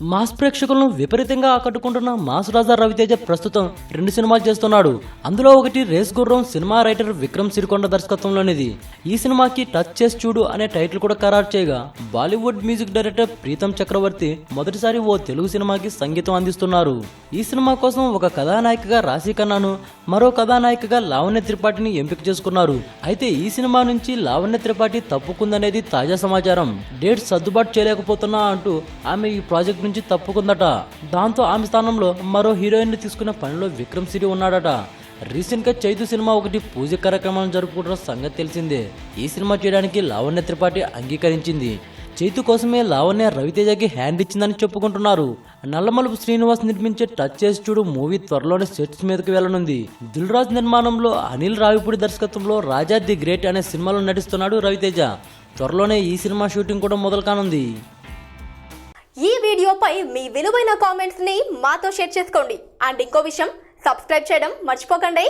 Mass ప్రేక్షకులను విపరీతంగా ఆకట్టుకుంటున్న mass రాజా రవితేజ ప్రస్తుతం రెండు సినిమాలు చేస్తున్నాడు. అందులో ఒకటి రేస్ గుర్రం సినిమా రైటర్ విక్రమ్ సిరికొండ దర్శకత్వంలోనిది. ఈ సినిమాకి టచ్ చేసి చూడు అనే టైటిల్ కూడా ఖరారు చేయగా Bollywood music director Pritam Chakraborty మొదటిసారి ఓ తెలుగు సినిమాకి సంగీతం అందిస్తున్నారు. ఈ సినిమా కోసం ఒక కథానాయికగా రాశి ఖన్నాను మరో కథానాయికగా లావణ్య త్రిపాఠిని ఎంపిక చేసుకున్నారు. అయితే ఈ సినిమా నుంచి లావణ్య త్రిపాఠి తప్పుకుందనేది తాజా సమాచారం. డేట్ సర్దుబాటు చేయలేకపోతున్నా అంటూ ఆమె ఈ ప్రాజెక్ట్ నుంచి తప్పుకుందట. దాంతో ఆమె స్థానంలో మరో హీరోయిన్ తీసుకునే పనిలో విక్రమ్ సిరి ఉన్నాడట. రీసెంట్గా చైతు సినిమా ఒకటి పూజ కార్యక్రమాలను జరుపుకుంటున్న సంగతి తెలిసిందే. ఈ సినిమా చేయడానికి లావణ్య త్రిపాఠి అంగీకరించింది. చైతు కోసమే లావణ్య రవితేజకి హ్యాండ్ ఇచ్చిందని చెప్పుకుంటున్నారు. నల్లమలుపు శ్రీనివాస్ నిర్మించే టచ్ చేసి చూడు మూవీ త్వరలోనే సెట్స్ మీదకి వెళ్ళనుంది. దిల్ రాజ్ నిర్మాణంలో అనిల్ రావిపూడి దర్శకత్వంలో రాజా ది గ్రేట్ అనే సినిమాలో నటిస్తున్నాడు రవితేజ. త్వరలోనే ఈ సినిమా షూటింగ్ కూడా మొదలు కానుంది ఈ వీడియోపై మీ విలువైన కామెంట్స్ని మాతో షేర్ చేసుకోండి. అండ్ ఇంకో విషయం సబ్స్క్రైబ్ చేయడం మర్చిపోకండి.